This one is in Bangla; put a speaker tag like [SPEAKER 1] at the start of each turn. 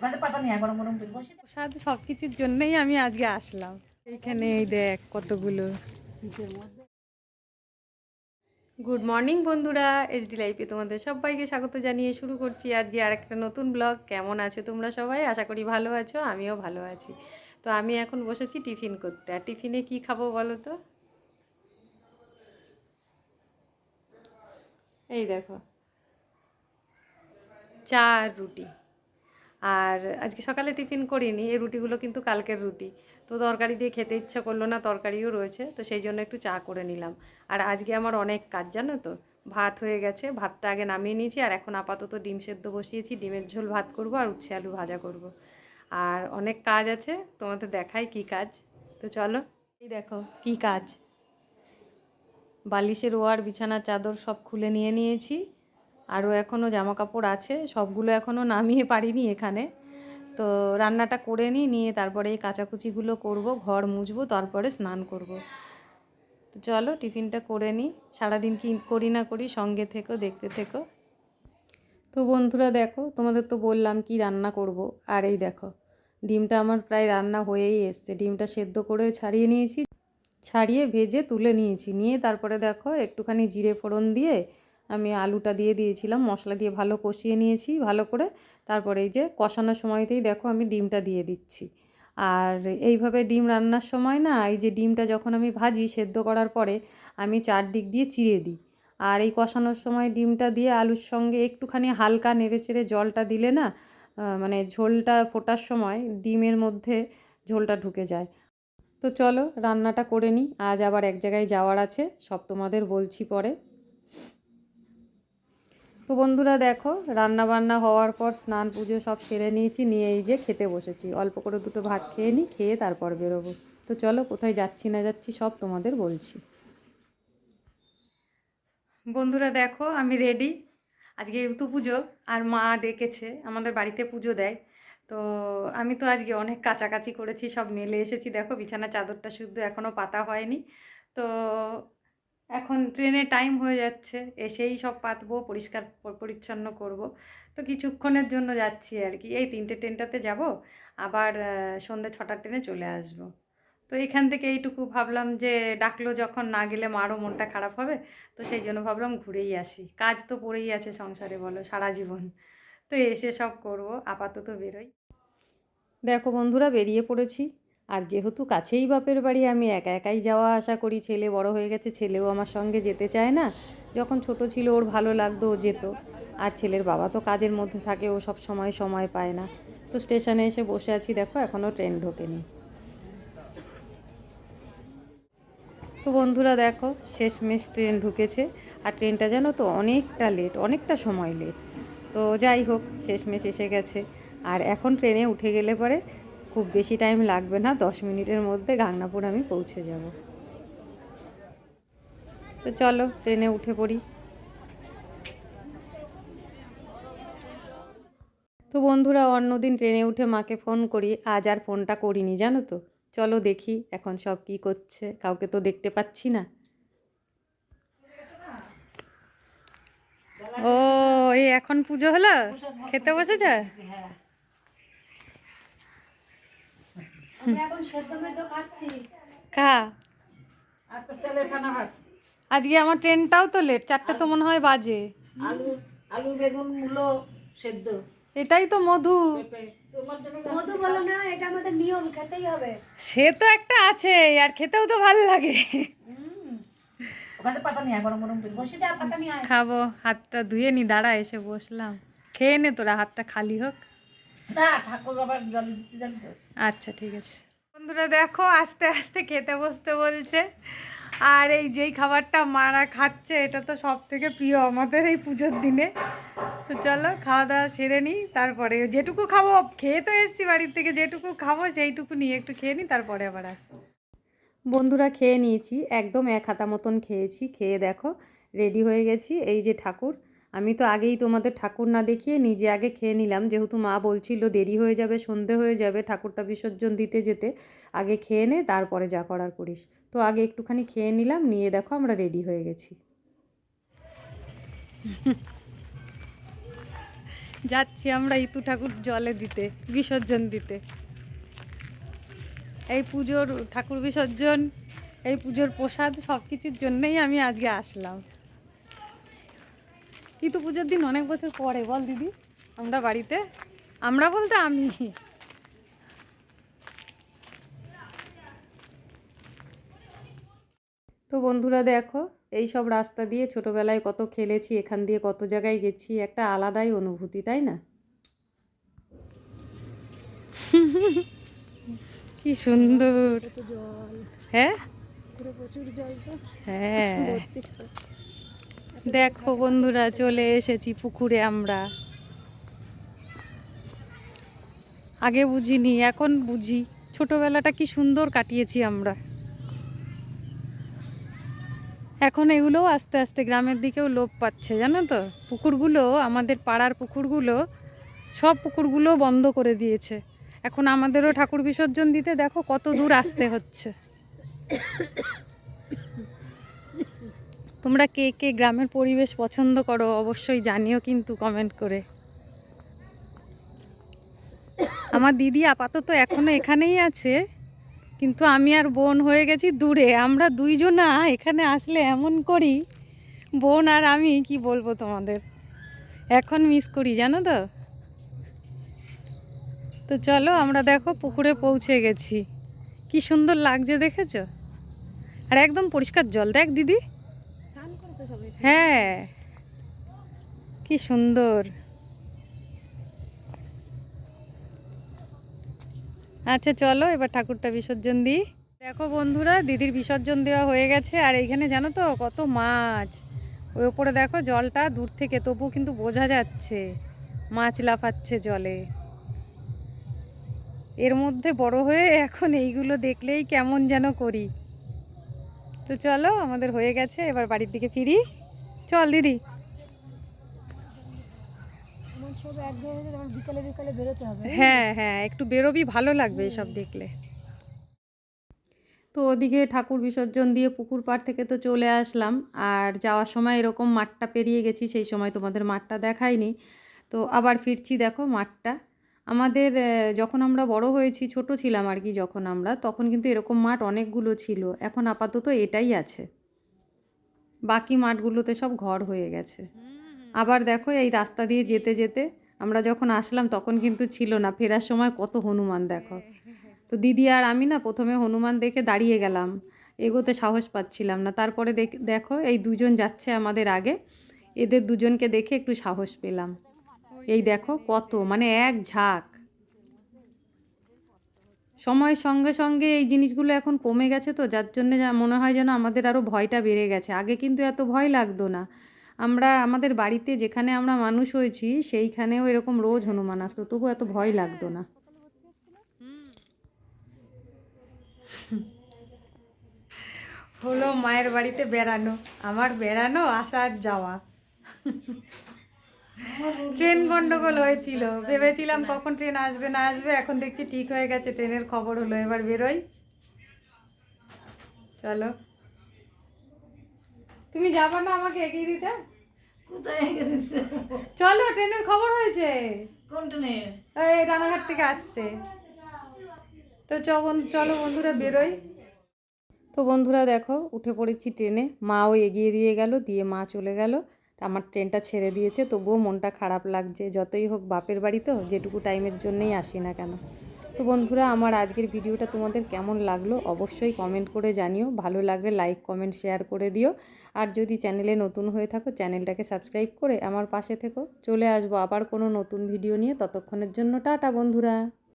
[SPEAKER 1] ওখানে পাতা নিয়ে গরম গরম করে বসে থাক।
[SPEAKER 2] সব কিছুর জন্যই আমি আজকে আসলাম। এইখানে এই দেখ কতগুলো। গুড মর্নিং বন্ধুরা এস ডি লাইফে তোমাদের সবাইকে স্বাগত জানিয়ে শুরু করছি আজকে আরেকটা নতুন ব্লগ কেমন আছো তোমরা সবাই? আশা করি ভালো আছো আমিও ভালো আছি। তো আমি এখন বসেছি টিফিন করতে। আর টিফিনে কি খাব বলো তো? এই দেখো। চা আর রুটি। আর আজকে সকালে টিফিন করিনি, এই রুটিগুলো কিন্তু কালকের রুটি। তো তরকারি দিয়ে খেতে ইচ্ছা করল না, তরকারিও রয়েছে, তো সেই জন্য একটু চা করে নিলাম। আর আজকে আমার অনেক কাজ, জানো তো? ভাত হয়ে গেছে, ভাতটা আগে নামিয়ে নিয়েছি, আর এখন আপাতত ডিম সেদ্ধ বসিয়েছি, ডিমের ঝোল ভাত করব আর উচ্ছে আলু ভাজা করব। আর অনেক কাজ আছে, তোমাদের দেখাই কি কাজ। তো চলো, এই দেখো কি কাজ। বালিশের ওয়ার, বিছানার চাদর সব খুলে নিয়ে নিয়েছি। আরও এখনও জামা কাপড় আছে, সবগুলো এখনও নামিয়ে পারিনি এখানে। তো রান্নাটা করে নিই, নিয়ে তারপরে এই কাচাকুচিগুলো করব, ঘর মুছবো, তারপরে স্নান করব। তো চলো টিফিনটা করে নিই, সারাদিন কি করি না করি সঙ্গে থেকো, দেখতে থেকো। তো বন্ধুরা দেখো, তোমাদের তো বললাম কি রান্না করব, আর এই দেখো, ডিমটা আমার প্রায় রান্না হয়েই এসছে। ডিমটা সেদ্ধ করে ছাড়িয়ে নিয়েছি, ছাড়িয়ে ভেজে তুলে নিয়েছি। নিয়ে তারপরে দেখো, একটুখানি জিরে ফোড়ন দিয়ে আমি আলুটা দিয়ে দিয়েছিলাম, মশলা দিয়ে ভালো কষিয়ে নিয়েছি, ভালো করে। তারপরে এই যে কষানোর সময়তেই দেখো আমি ডিমটা দিয়ে দিচ্ছি। আর এইভাবে ডিম রান্নার সময় না, এই যে ডিমটা যখন আমি ভাজি সেদ্ধ করার পরে আমি চারদিক দিয়ে চিড়ে দিই। আর এই কষানোর সময় ডিমটা দিয়ে আলুর সঙ্গে একটুখানি হালকা নেড়েচেড়ে জলটা দিলে না মানে ঝোলটা ফোটার সময় ডিমের মধ্যে ঝোলটা ঢুকে যায়। তো চলো রান্নাটা করে নিই, আজ আবার এক জায়গায় যাওয়ার আছে, সব তোমাদের বলছি পরে। তো বন্ধুরা দেখো রান্না বান্না হওয়ার পর স্নান, পুজো সব সেরে নিয়েছি, নিয়ে এই যে খেতে বসেছি। অল্প করে দুটো ভাত খেয়ে নিই, খেয়ে তারপর বেরোবো। তো চলো, কোথায় যাচ্ছি না যাচ্ছি সব তোমাদের বলছি। বন্ধুরা দেখো, আমি রেডি আজকে ইউতু পুজো, আর মা ডেকেছে, আমাদের বাড়িতে পুজো দেয়। তো আমি তো আজকে অনেক কাচাকাচি করেছি, সব মেলে এসেছি। দেখো বিছানা চাদরটা শুদ্ধ এখনও পাতা হয়নি। তো এখন ট্রেনে টাইম হয়ে যাচ্ছে, এসেই সব পাতবো, পরিষ্কার, পরিচ্ছন্ন করব। তো কিছুক্ষণের জন্য যাচ্ছি আর কি। এই তিনটে ট্রেনটাতে যাব, আবার সন্ধ্যে ছটার ট্রেনে চলে আসব। তো এখান থেকে এইটুকু ভাবলাম যে, ডাকলো যখন, না গেলে মারও মনটা খারাপ হবে, তো সেই জন্য ভাবলাম ঘুরেই আসি। কাজ তো পড়েই আছে সংসারে, বলো, সারা জীবন। তো এসে সব করব, আপাতত বেরোই। দেখো বন্ধুরা, বেরিয়ে পড়েছি। আর যেহেতু কাছেই বাপের বাড়ি, আমি একা একাই যাওয়া আসা করি। ছেলে বড় হয়ে গেছে, ছেলেও আমার সঙ্গে যেতে চায় না। যখন ছোট ছিল, ওর ভালো লাগতো, ও যেত। আর ছেলের বাবা তো কাজের মধ্যে থাকে, ও সব সময় সময় পায় না। তো স্টেশনে এসে বসে আছি, দেখো এখনও ট্রেন ঢোকেনি। তো বন্ধুরা, দেখো, শেষমেশ ট্রেন ঢুকেছে। আর ট্রেনটা যেন তো, অনেকটা লেট অনেকটা সময় লেট তো যাই হোক, শেষমেশ এসে গেছে। আর এখন ট্রেনে উঠে গেলে পরে খুব বেশি টাইম লাগবে না, দশ মিনিটের মধ্যে গাংনাপুর আমি পৌঁছে যাব। তো চলো, ট্রেনে উঠে পড়ি। তো বন্ধুরা, অন্যদিন ট্রেনে উঠে মাকে ফোন করি, আজ আর ফোনটা করিনি, জানো তো? চলো দেখি এখন সব কি করছে, কাউকে তো দেখতে পাচ্ছি না। ও, এই এখন পুজো হলো? খেতে বসেছে
[SPEAKER 1] হ্যাঁ
[SPEAKER 3] এখন সেদ্ধ মেদ্ধ খাচ্ছি
[SPEAKER 2] খা
[SPEAKER 1] আর তো তেলের খানা ভাত
[SPEAKER 2] আজকে আমার ট্রেনটাও তো লেট চারটে তো মনে হয় বাজে।
[SPEAKER 1] আলু আলু বেগুন মূলো সেদ্ধ।
[SPEAKER 2] এটাই তো মধু।
[SPEAKER 1] পেঁপে। তোমার জন্য
[SPEAKER 3] মধু বলো না এটা আমাদের নিয়ম খেতেই হবে।
[SPEAKER 2] সে তো একটা আছে আর খেতেও তো ভালো লাগে।
[SPEAKER 1] ওখানে পাতা নিয়ে আয়, গরম গরম করে। বসে
[SPEAKER 3] বসে যা পাতা নিয়ে আয়।
[SPEAKER 2] খাব হাতটা ধুয়ে নি দাঁড়া এসে বসলাম। খেয়ে নে তোরা হাতটা খালি হোক। আচ্ছা ঠিক আছে। বন্ধুরা দেখো আস্তে আস্তে খেতে বসতে বলছে। আর এই যেই খাবারটা মারা খাচ্ছে এটা তো সব থেকে প্রিয় আমাদের এই পুজোর দিনে। তো চলো খাওয়া দাওয়া সেরে নিই তারপরে যেটুকু খাব খেয়ে তো এসছি বাড়ির থেকে যেটুকু খাব সেইটুকু নিয়ে একটু খেয়ে নিই তারপরে আবার আসি বন্ধুরা খেয়ে নিয়েছি একদম এক হাতা মতন খেয়েছি। খেয়ে দেখো রেডি হয়ে গেছি এই যে ঠাকুর। আমি তো আগেই তোমাদের ঠাকুর না দেখিয়ে নিজে আগে খেয়ে নিলাম। যেহেতু মা বলছিল দেরি হয়ে যাবে, সন্ধে হয়ে যাবে ঠাকুরটা বিসর্জন দিতে যেতে, আগে খেয়ে নে, তারপরে যা করার করিস। তো আগে একটুখানি খেয়ে নিলাম, নিয়ে দেখো আমরা রেডি হয়ে গেছি। যাচ্ছি আমরা ইতু ঠাকুর জলে দিতে, বিসর্জন দিতে। এই পুজোর ঠাকুর বিসর্জন, এই পুজোর প্রসাদ সব কিছুর জন্যেই আমি আজকে আসলাম। ইতু পুজোর দিন অনেক বছর পরে বল দিদি আমরা বাড়িতে? আমরা বলতে আমি। তো বন্ধুরা দেখো এই সব রাস্তা দিয়ে ছোটবেলায় কত খেলেছি এখান দিয়ে কত জায়গায় গেছি একটা আলাদাই অনুভূতি তাই না? কি সুন্দর। হ্যাঁ? হ্যাঁ। দেখো বন্ধুরা, চলে এসেছি পুকুরে আমরা। আগে বুঝিনি, এখন বুঝি। ছোটবেলাটা কি সুন্দর কাটিয়েছি আমরা। এখন এগুলোও আস্তে আস্তে গ্রামের দিকেও লোপ পাচ্ছে, জানো তো? পুকুরগুলো, আমাদের পাড়ার পুকুরগুলো, সব পুকুরগুলো বন্ধ করে দিয়েছে। এখন আমাদেরও ঠাকুর বিসর্জন দিতে দেখো কত দূর আসতে হচ্ছে। তোমরা কে কে গ্রামের পরিবেশ পছন্দ করো অবশ্যই জানিও কিন্তু কমেন্ট করে। আমার দিদি আপাতত এখনও এখানেই আছে, কিন্তু আমি আর বোন হয়ে গেছি দূরে। আমরা দুইজনা এখানে আসলে এমন করি, বোন আর আমি, কি বলব তোমাদের? এখন মিস করি, জানো তো? তো চলো আমরা দেখো পুকুরে পৌঁছে গেছি। কি সুন্দর লাগছে দেখেছ? আর একদম পরিষ্কার জল, দেখ দিদি
[SPEAKER 3] স্নান করে তো সবাই
[SPEAKER 2] হ্যাঁ কি সুন্দর। আচ্ছা চলো এবার ঠাকুরটা বিসর্জন দিই। দেখো বন্ধুরা, দিদির বিসর্জন দেওয়া হয়ে গেছে, আর এইখানে জানো তো কত মাছ। ওই ওপরে দেখো জলটা দূর থেকে তবু কিন্তু বোঝা যাচ্ছে, মাছ লাফাচ্ছে জলে। এর মধ্যে বড় হয়ে এখন এইগুলো দেখলেই কেমন যেন করি। তো চলো, আমাদের হয়ে গেছে, এবার বাড়ির দিকে ফিরি। চল দিদি। হ্যাঁ হ্যাঁ একটু বেরোবি ভালো লাগবে এসব দেখলে। তো ওদিকে ঠাকুর বিসর্জন দিয়ে পুকুর পাড় থেকে তো চলে আসলাম আর যাওয়ার সময় এরকম মাঠটা পেরিয়ে গেছি সেই সময় তোমাদের মাঠটা দেখাইনি। তো আবার ফিরছি দেখো মাঠটা। আমাদের যখন আমরা বড় হয়েছি ছোট ছিলাম আর কি যখন আমরা তখন কিন্তু এরকম মাঠ অনেকগুলো ছিল। এখন আপাতত এটাই আছে। বাকি মাঠগুলোতে সব ঘর হয়ে গেছে। আবার দেখো এই রাস্তা দিয়ে যেতে যেতে আমরা যখন আসলাম তখন কিন্তু ছিল না ফেরার সময় কত হনুমান দেখো। তো দিদি আর আমি না প্রথমে হনুমান দেখে দাঁড়িয়ে গেলাম এগোতে সাহস পাচ্ছিলাম না। তারপরে দেখ- এই দুজন যাচ্ছে আমাদের আগে এদের দুজনকে দেখে একটু সাহস পেলাম। এই দেখো কত মানে এক ঝাঁক। সময়ের সঙ্গে সঙ্গে এই জিনিসগুলো এখন কমে গেছে তো, যার জন্য মনে হয় যেন আমাদের আরও ভয়টা বেড়ে গেছে। আগে কিন্তু এত ভয় লাগতো না। আমরা, আমাদের বাড়িতে যেখানে আমরা মানুষ হয়েছি, সেইখানেও এরকম রোজ হনুমান আসতো, তবু এত ভয় লাগতো না। হলো মায়ের বাড়িতে বেড়ানো, আমার বেড়ানো আসা আর যাওয়া। ট্রেন গন্ডগোল হয়েছিল। ভেবেছিলাম কখন ট্রেন আসবে না আসবে এখন দেখছি ঠিক হয়ে গেছে ট্রেনের খবর হলো এবার বেরোই। চলো। তুমি যাব না আমাকে এগিয়ে দিতে? চলো ট্রেনের খবর হয়েছে।
[SPEAKER 1] কোন ট্রেনে
[SPEAKER 2] এই রানাঘাট থেকে আসছে। তো চলো বন্ধুরা বেরোই। তো বন্ধুরা দেখো উঠে পড়েছি ট্রেনে। মাও এগিয়ে দিয়ে গেল দিয়ে মা চলে গেল। আমার ট্রেনটা ছেড়ে দিয়েছে, তবুও মনটা খারাপ লাগছে। যতই হোক বাপের বাড়ি তো, যেটুকু টাইমের জন্যই আসি না কেন। তো বন্ধুরা, আমার আজকের ভিডিওটা তোমাদের কেমন লাগল অবশ্যই কমেন্ট করে জানিও। ভালো লাগলে লাইক, কমেন্ট, শেয়ার করে দিও। আর যদি চ্যানেলে নতুন হয়ে থাকো, চ্যানেলটাকে সাবস্ক্রাইব করে আমার পাশে থেকো। চলে আসব আবার কোনো নতুন ভিডিও নিয়ে। ততক্ষণের জন্য টাটা বন্ধুরা।